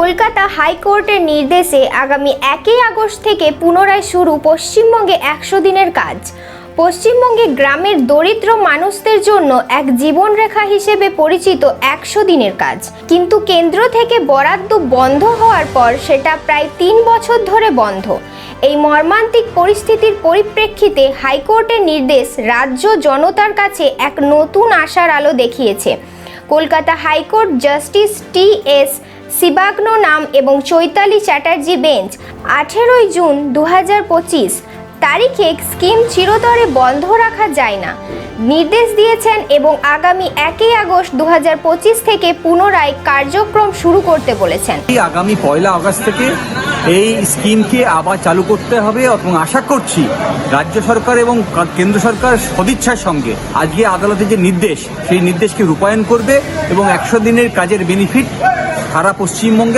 কলকাতা হাইকোর্টের নির্দেশে আগামী একই আগস্ট থেকে পুনরায় শুরু পশ্চিমবঙ্গে একশো দিনের কাজ। পশ্চিমবঙ্গে গ্রামের দরিদ্র মানুষদের জন্য এক জীবনরেখা হিসেবে পরিচিত একশো দিনের কাজ। কিন্তু কেন্দ্র থেকে বরাদ্দ বন্ধ হওয়ার পর সেটা প্রায় তিন বছর ধরে বন্ধ। এই মর্মান্তিক পরিস্থিতির পরিপ্রেক্ষিতে হাইকোর্টের নির্দেশ রাজ্য জনতার কাছে এক নতুন আশার আলো দেখিয়েছে। Kolkata high court justice T S Sivagnanam এবং চৈতালি চ্যাটার্জি বেঞ্চ আঠেরোই জুন দু তারিখে স্কিম চিরতরে বন্ধ রাখা যায় না। নির্দেশ দিয়েছেন এবং আগামী একই আগস্ট দু হাজার পঁচিশ থেকে পুনরায় কার্যক্রম শুরু করতে বলেছেন। আগামী পয়লা আগস্ট থেকে এই স্কিমকে আবার চালু করতে হবে এবং আশা করছি রাজ্য সরকার এবং কেন্দ্র সরকার সদিচ্ছার সঙ্গে আজকে আদালতের যে নির্দেশ, সেই নির্দেশকে রূপায়ণ করবে এবং একশো দিনের কাজের বেনিফিট সারা পশ্চিমবঙ্গে